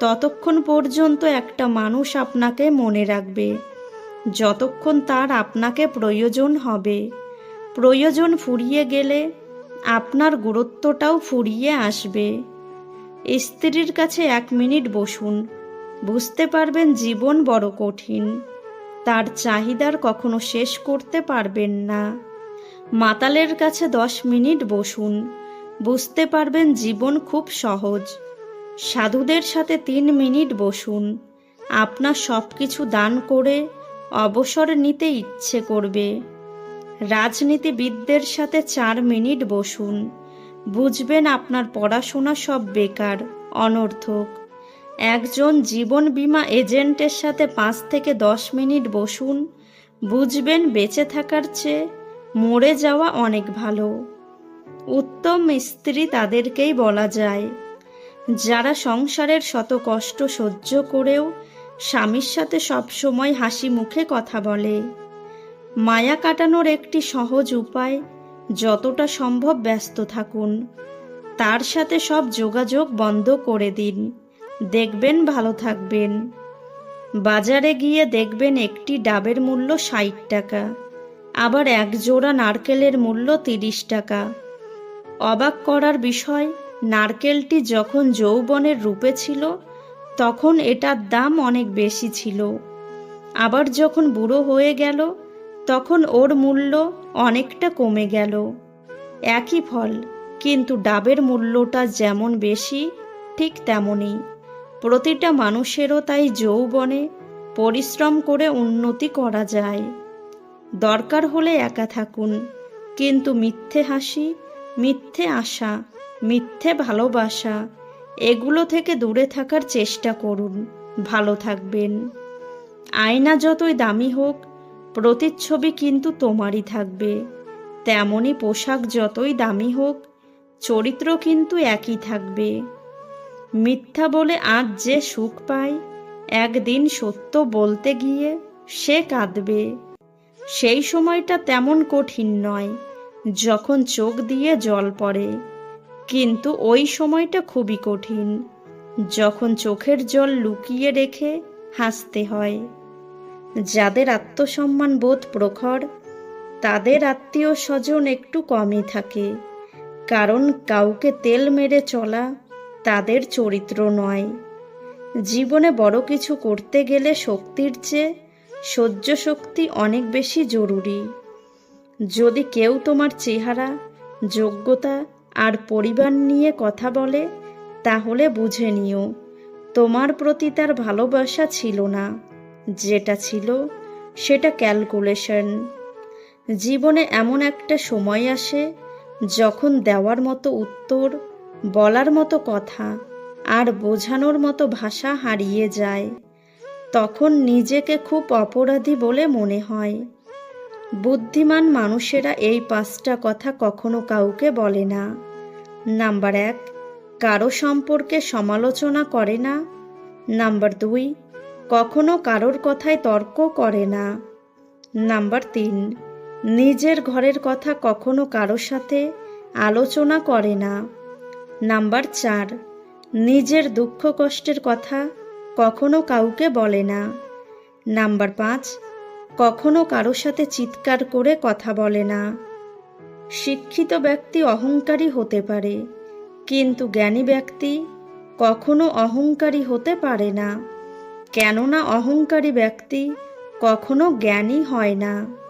ততক্ষণ পর্যন্ত একটা মানুষ আপনাকে মনে রাখবে। যতক্ষণ তার আপনাকে প্রয়োজন হবে। প্রয়োজন ফুরিয়ে গেলে আপনার গুরুত্বটাও ফুরিয়ে আসবে। স্ত্রীর কাছে এক মিনিট বসুন। বুঝতে পারবেন জীবন বড় কঠিন। তার চাহিদার কখনো শেষ করতে পারবেন না। মাতালের কাছে দশ মিনিট বসুন। বুঝতে পারবেন জীবন খুব সহজ। সাধুদের সাথে তিন মিনিট বসুন। আপনার সব কিছু দান করে অবসর নিতে ইচ্ছে করবে। রাজনীতিবিদদের সাথে চার মিনিট বসুন। বুঝবেন আপনার পড়াশোনা সব বেকার, অনর্থক। একজন জীবন বীমা এজেন্টের সাথে পাঁচ থেকে দশ মিনিট বসুন। বুঝবেন বেঁচে থাকার চেয়ে মরে যাওয়া অনেক ভালো। উত্তম স্ত্রী তাদেরকেই বলা যায়। যারা সংসারের শত কষ্ট সহ্য করেও স্বামীর সাথে সবসময় হাসি মুখে কথা বলে। মায়া কাটানোর একটি সহজ উপায়, যতটা সম্ভব ব্যস্ত থাকুন। তার সাথে সব যোগাযোগ বন্ধ করে দিন। দেখবেন ভালো থাকবেন। বাজারে গিয়ে দেখবেন একটি ডাবের মূল্য ষাট টাকা, আবার এক জোড়া নারকেলের মূল্য তিরিশ টাকা। অবাক করার বিষয় নারকেলটি যখন যৌবনের রূপে ছিল, তখন এটার দাম অনেক বেশি ছিল। আবার যখন বুড়ো হয়ে গেল, তখন ওর মূল্য অনেকটা কমে গেল। একই ফল, কিন্তু ডাবের মূল্যটা যেমন বেশি, ঠিক তেমনই। প্রতিটা মানুষেরও তাই যৌবনে পরিশ্রম করে উন্নতি করা যায়। দরকার হলে একা থাকুন, কিন্তু মিথ্যে হাসি, মিথ্যে আশা মিথ্যে ভালোবাসা, এগুলো থেকে দূরে থাকার চেষ্টা করুন, ভালো থাকবেন। আয়না যতই দামি হোক, প্রতিচ্ছবি কিন্তু তোমারই থাকবে। তেমনি পোশাক যতই দামি হোক, চরিত্র কিন্তু একই থাকবে। মিথ্যা বলে আজ যে সুখ পায় একদিন সত্য বলতে গিয়ে সে কাঁদবে। সেই সময়টা তেমন কঠিন নয়, যখন চোখ দিয়ে জল পড়ে। কিন্তু ওই সময়টা খুবই কঠিন। যখন চোখের জল লুকিয়ে রেখে হাসতে হয়। যাদের আত্মসম্মান বোধ প্রখর, তাদের আত্মীয় স্বজন একটু কমই থাকে। কারণ কাউকে তেল মেরে চলা তাদের চরিত্র নয়। জীবনে বড় কিছু করতে গেলে শক্তির চেয়ে সহ্য শক্তি অনেক বেশি জরুরি। যদি কেউ তোমার চেহারা, যোগ্যতা আর পরিবার নিয়ে কথা বলে, তাহলে বুঝে নিও, তোমার প্রতি তার ভালোবাসা ছিল না। যেটা ছিল, সেটা ক্যালকুলেশন। জীবনে এমন একটা সময় আসে, যখন দেওয়ার মতো উত্তর, বলার মতো কথা আর বোঝানোর মতো ভাষা হারিয়ে যায়। তখন নিজেকে খুব অপরাধী বলে মনে হয়। বুদ্ধিমান মানুষেরা এই পাঁচটা কথা কখনো কাউকে বলে না। নাম্বার এক, কারও সম্পর্কে সমালোচনা করে না। নাম্বার দুই, কখনো কারোর কথায় তর্ক করে না। নাম্বার তিন, নিজের ঘরের কথা কখনো কারোর সাথে আলোচনা করে না। নাম্বার চার, নিজের দুঃখ কষ্টের কথা কখনো কাউকে বলে না। নাম্বার পাঁচ কখনো কারোর সাথে চিৎকার করে কথা বলে না। শিক্ষিত ব্যক্তি অহংকারী হতে পারে, কিন্তু জ্ঞানী ব্যক্তি কখনো অহংকারী হতে পারে না। কেননা অহংকারী ব্যক্তি কখনো জ্ঞানী হয় না।